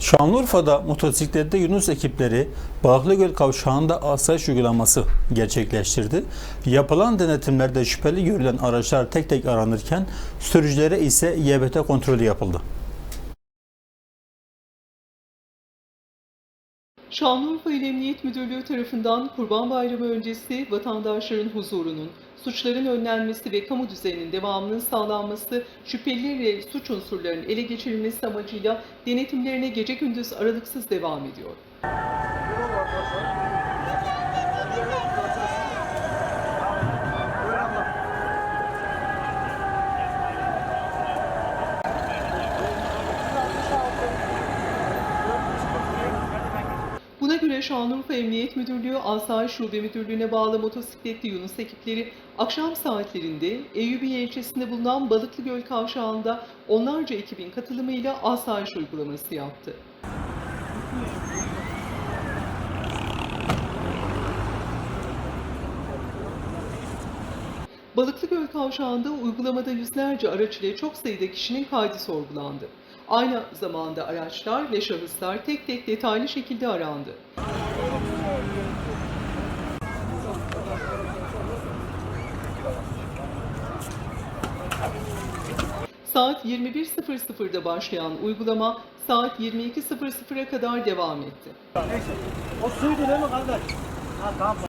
Şanlıurfa'da motosiklette Yunus ekipleri Balıklıgöl kavşağında asayiş uygulaması gerçekleştirdi. Yapılan denetimlerde şüpheli görülen araçlar tek tek aranırken sürücülere ise YBT kontrolü yapıldı. Şanlıurfa İl Emniyet Müdürlüğü tarafından Kurban Bayramı öncesi vatandaşların huzurunun, suçların önlenmesi ve kamu düzeninin devamının sağlanması, şüpheliler ve suç unsurlarının ele geçirilmesi amacıyla denetimlerine gece gündüz aralıksız devam ediyor. Göre Şanlıurfa Emniyet Müdürlüğü Asayiş Şube Müdürlüğü'ne bağlı motosikletli Yunus ekipleri akşam saatlerinde Eyyubiye ilçesinde bulunan Balıklıgöl kavşağında onlarca ekibin katılımıyla asayiş uygulaması yaptı. Balıklıgöl kavşağında uygulamada yüzlerce araç ile çok sayıda kişinin kaydı sorgulandı. Aynı zamanda araçlar ve şahıslar tek tek detaylı şekilde arandı. Saat 21.00'da başlayan uygulama saat 22.00'a kadar devam etti. O suydu değil mi kardeş? Ha tamam.